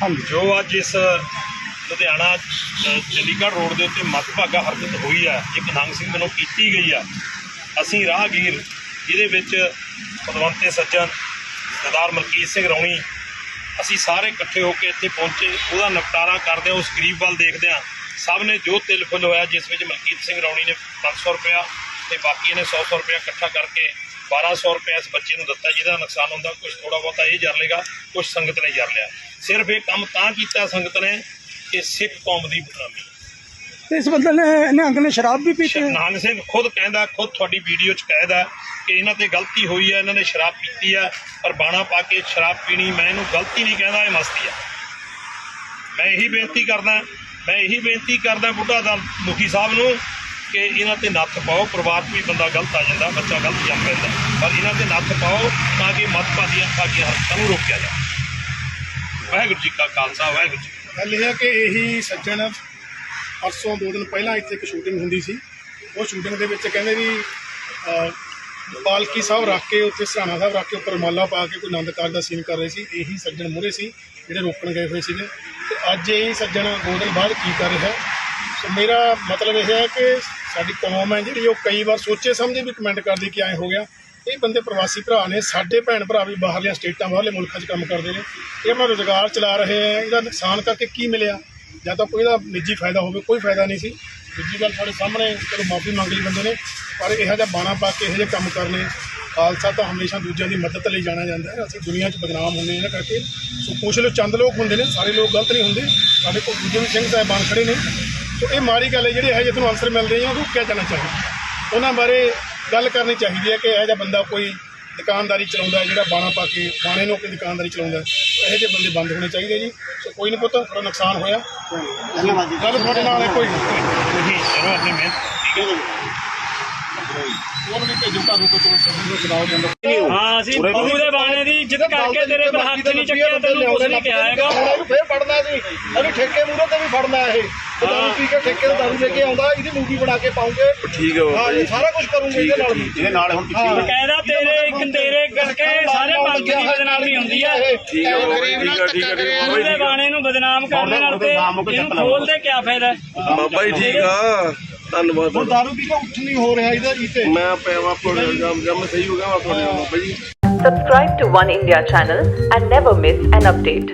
ਜੋ ਅੱਜ ਇਸ ਲੁਧਿਆਣਾ ਚੰਡੀਗੜ੍ਹ ਰੋਡ ਦੇ ਉੱਤੇ ਮੱਧਭਾਗਾ ਹਰਕਤ ਹੋਈ ਆ ਇੱਕ ਨੰਗ ਸਿੰਘ ਵੱਲੋਂ ਕੀਤੀ ਗਈ ਆ, ਅਸੀਂ ਰਾਹਗੀਰ, ਜਿਹਦੇ ਵਿੱਚ ਪਦਵੰਤੇ ਸੱਜਣ ਸਰਦਾਰ ਮਲਕੀਤ ਸਿੰਘ ਰੌਣੀ, ਅਸੀਂ ਸਾਰੇ ਇਕੱਠੇ ਹੋ ਕੇ ਇੱਥੇ ਪਹੁੰਚੇ, ਉਹਦਾ ਨਿਪਟਾਰਾ ਕਰਦੇ ਹਾਂ ਉਸ ਗਰੀਬ ਵੱਲ ਦੇਖਦੇ ਹਾਂ ਸਭ ਨੇ ਜੋ ਤਿਲ ਫੁੱਲ ਹੋਇਆ, ਜਿਸ ਵਿੱਚ ਮਲਕੀਤ ਸਿੰਘ ਰੌਣੀ ਨੇ 500 ਰੁਪਇਆ ਤੇ ਬਾਕੀ ਨੇ 100 100 ਰੁਪਇਆ ਇਕੱਠਾ ਕਰਕੇ 1200 ਰੁਪਇਆ ਇਸ ਬੱਚੇ ਨੂੰ ਦਿੱਤਾ ਜਿਹਦਾ ਨੁਕਸਾਨ ਹੁੰਦਾ ਕੁਝ ਥੋੜਾ ਬਹੁਤਾ ਇਹ ਜਰ ਲੇਗਾ ਕੁਝ ਸੰਗਤ ਨੇ ਜਰ ਲਿਆ। ਸਿਰਫ ਇਹ ਕੰਮ ਤਾਂ ਕੀਤਾ ਸੰਗਤ ਨੇ ਕਿ ਸਿੱਖ ਕੌਮ ਦੀ ਬਦਨਾਮੀ। ਤੇ ਇਸ ਬੰਦੇ ਨੇ ਨਿਹੰਗ ਨੇ ਸ਼ਰਾਬ ਵੀ ਪੀਤੀ ਹੈ। ਨਾਨਕ ਸਿੰਘ ਖੁਦ ਕਹਿੰਦਾ ਖੁਦ ਤੁਹਾਡੀ ਵੀਡੀਓ 'ਚ ਕਹਿਦਾ ਕਿ ਇਹਨਾਂ ਤੇ ਗਲਤੀ ਹੋਈ ਹੈ ਇਹਨਾਂ ਨੇ ਸ਼ਰਾਬ ਪੀਤੀ ਹੈ ਪਰ ਬਾਣਾ ਪਾ ਕੇ ਸ਼ਰਾਬ ਪੀਣੀ ਮੈਂ ਇਹਨੂੰ ਗਲਤੀ ਨਹੀਂ ਕਹਿੰਦਾ ਇਹ ਮਸਤੀ ਹੈ। ਮੈਂ ਇਹੀ ਬੇਨਤੀ ਕਰਦਾ ਮੈਂ ਇਹੀ ਬੇਨਤੀ ਕਰਦਾ ਬੁੱਢਾ ਦਾ ਮੁਖੀ ਸਾਹਿਬ ਨੂੰ ਕਿ ਇਹਨਾਂ ਤੇ ਨੱਥ ਪਾਓ, ਪਰਿਵਾਰ 'ਚ ਵੀ ਬੰਦਾ ਗਲਤ ਆ ਜਾਂਦਾ, ਬੱਚਾ ਗਲਤ ਜੰਮ ਪੈਂਦਾ। ਪਰ ਇਹਨਾਂ ਤੇ ਨੱਥ ਪਾਓ ਤਾਂ ਕਿ ਮਤਪਾਦੀਆਂ ਭਾਗੀਆਂ ਹਰਕਤਾਂ ਨੂੰ ਰੋਕਿਆ ਜਾਵੇ। ਵਾਹਿਗੁਰੂ ਜੀ ਕਾ ਖਾਲਸਾ, ਵਾਹਿਗੁਰੂ ਜੀ ਗੱਲ ਇਹ ਹੈ ਕਿ ਇਹੀ ਸੱਜਣ ਪਰਸੋਂ ਦੋ ਦਿਨ ਪਹਿਲਾਂ ਇੱਥੇ ਇੱਕ ਸ਼ੂਟਿੰਗ ਹੁੰਦੀ ਸੀ। ਉਹ ਸ਼ੂਟਿੰਗ ਦੇ ਵਿੱਚ ਕਹਿੰਦੇ ਵੀ ਪਾਲਕੀ ਸਾਹਿਬ ਰੱਖ ਕੇ ਉੱਥੇ ਸਰਾਣਾ ਸਾਹਿਬ ਰੱਖ ਕੇ ਉੱਪਰ ਮਾਲਾ ਪਾ ਕੇ ਕੋਈ ਆਨੰਦ ਕਾਰਜ ਦਾ ਸੀਨ ਕਰ ਰਹੇ ਸੀ। ਇਹੀ ਸੱਜਣ ਮੂਹਰੇ ਸੀ, ਜਿਹੜੇ ਰੋਕਣ ਗਏ ਹੋਏ ਸੀਗੇ। ਤੇ ਅੱਜ ਇਹ ਸੱਜਣ ਦੋ ਦਿਨ ਬਾਅਦ ਕੀ ਕਰ ਰਿਹਾ? ਸੋ ਮੇਰਾ ਮਤਲਬ ਇਹ ਹੈ ਕਿ ਸਾਡੀ ਕੌਮ ਹੈ ਜਿਹੜੀ, ਉਹ ਕਈ ਵਾਰ ਸੋਚੇ ਸਮਝੇ ਵੀ ਕਮੈਂਟ ਕਰਦੀ ਕਿ ਐਂ ਹੋ ਗਿਆ। ਇਹ ਬੰਦੇ ਪ੍ਰਵਾਸੀ ਭਰਾ ਨੇ, ਸਾਡੇ ਭੈਣ ਭਰਾ ਵੀ ਬਾਹਰਲੀਆਂ ਸਟੇਟਾਂ, ਬਾਹਰਲੇ ਮੁਲਕਾਂ 'ਚ ਕੰਮ ਕਰਦੇ ਨੇ। ਇਹ ਆਪਣਾ ਰੋਜ਼ਗਾਰ ਚਲਾ ਰਹੇ ਹੈ, ਇਹਦਾ ਨੁਕਸਾਨ ਕਰਕੇ ਕੀ ਮਿਲਿਆ? ਜਾਂ ਤਾਂ ਕੋਈ ਇਹਦਾ ਨਿੱਜੀ ਫਾਇਦਾ ਹੋਵੇ, ਕੋਈ ਫਾਇਦਾ ਨਹੀਂ ਸੀ। ਦੂਜੀ ਗੱਲ ਸਾਡੇ ਸਾਹਮਣੇ, ਚਲੋ ਮਾਫੀ ਮੰਗ ਲਈ ਬੰਦੇ ਨੇ, ਪਰ ਇਹੋ ਜਿਹਾ ਬਾਣਾ ਪਾ ਕੇ ਇਹੋ ਜਿਹੇ ਕੰਮ ਕਰਨੇ ਖਾਲਸਾ ਤਾਂ ਹਮੇਸ਼ਾ ਦੂਜਿਆਂ ਦੀ ਮਦਦ ਲਈ ਜਾਣਿਆ ਜਾਂਦਾ ਹੈ। ਅਸੀਂ ਦੁਨੀਆ 'ਚ ਬਦਨਾਮ ਹੁੰਦੇ ਇਹਨਾਂ ਕਰਕੇ। ਸੋ ਕੁਛ ਲੋਕ ਚੰਦ ਲੋਕ ਹੁੰਦੇ ਨੇ, ਸਾਰੇ ਲੋਕ ਗਲਤ ਨਹੀਂ ਹੁੰਦੇ। ਸਾਡੇ ਕੋਲ ਦੂਜੇ ਵੀ ਸਿੰਘ ਸਾਹਿਬਾਨ ਖੜੇ ਨੇ। ਸੋ ਇਹ ਮਾੜੀ ਗੱਲ ਹੈ ਜਿਹੜੇ ਇਹੋ ਜਿਹੇ ਤੁਹਾਨੂੰ ਅਨਸਰ ਮਿਲ ਰਹੇ ਆ ਉਹ ਰੋਕਿਆ ਜਾਣਾ ਚਾਹੀਦਾ। ਉਹਨਾਂ ਬਾਰੇ ਗੱਲ ਕਰਨੀ ਚਾਹੀਦੀ ਹੈ ਕਿ ਇਹੋ ਜਿਹਾ ਬੰਦਾ ਕੋਈ ਦੁਕਾਨਦਾਰੀ ਚਲਾਉਂਦਾ ਹੈ ਜਿਹੜਾ ਬਾਣਾ ਪਾ ਕੇ ਬਾਣੇ ਨੂੰ ਆਪਣੀ ਦੁਕਾਨਦਾਰੀ ਚਲਾਉਂਦਾ ਹੈ। ਇਹੋ ਜਿਹੇ ਬੰਦੇ ਬੰਦ ਹੋਣੇ ਚਾਹੀਦੇ ਜੀ। ਸੋ ਕੋਈ ਨਹੀਂ ਪੁੱਤ ਥੋੜਾ ਨੁਕਸਾਨ ਹੋਇਆ। ਗੱਲ ਤੁਹਾਡੇ ਨਾਲ ਹੈ। ਕੋਈ ਨਹੀਂ ਕਰੋ ਆਪਣੀ ਮਿਹਨਤ। ਠੀਕ ਹੈ ਨੂੰ ਕੋਈ ਜਾਂਦਾ ਹਾਂ ਅਸੀਂ ਦੇ ਬਾਣੇ ਦੀ ਇੱਜ਼ਤ ਕਰਕੇ ਤੇਰੇ ਪਰ ਹੱਥ ਨਹੀਂ ਚੱਕਿਆ ਤੈਨੂੰ ਕੁਝ ਨਹੀਂ ਕਿਹਾ ਹੈਗਾ। ਹੁਣ ਇਹਨੂੰ ਫੇਰ ਫੜਨਾ ਸੀ ਇਹਨੂੰ ਠੇਕੇ ਮੂਹਰੇ ਤੇ ਵੀ ਫੜਨਾ ਇਹ। ਤੇ ਦਾਰੂ ਪੀ ਕੇ ਠੇਕੇ ਤੋਂ ਦਾਰੂ ਲੈ ਕੇ ਆਉਂਦਾ ਇਹਦੀ ਮੂਵੀ ਬਣਾ ਕੇ ਪਾਉਂਗੇ। ਠੀਕ ਹੈ ਹਾਂ ਇਹ ਸਾਰਾ ਕੁਝ ਕਰੂੰਗੇ ਇਹਦੇ ਨਾਲ। ਵੀ ਇਹਦੇ ਨਾਲ ਹੁਣ ਹਾਂ। ਕਹਿੰਦਾ ਤੇਰੇ ਇੱਕ ਤੇਰੇ ਕਰਕੇ ਸਾਰੇ ਪੰਥ ਦੀ ਬਦਨਾਮੀ ਹੁੰਦੀ ਆ। ਠੀਕ ਹੈ ਠੀਕ ਹੈ ਠੀਕ ਹੈ ਬਹੂ ਦੇ ਬਾਣੇ ਨੂੰ ਬਦਨਾਮ ਕਰਨ ਨਾਲ ਤੇ ਇਹਨੂੰ ਖੋਲਦੇ ਕੀ ਫਾਇਦਾ? ਬਾਬਾ ਜੀ ਠੀਕ ਆ। ਧੰਨਵਾਦ ਹੁਣ ਦਾਰੂ ਪੀ ਕੇ ਉੱਠ ਨਹੀਂ ਹੋ ਰਿਹਾ ਇਹਦਾ ਇਹ ਤੇ। ਮੈਂ ਪੈਵਾ ਕੋਲ ਜਮ ਜਮ ਸਹੀ ਹੋ ਗਿਆ ਮੈਂ ਤੁਹਾਡੇ Baba ji. Subscribe to One India channel and never miss an update.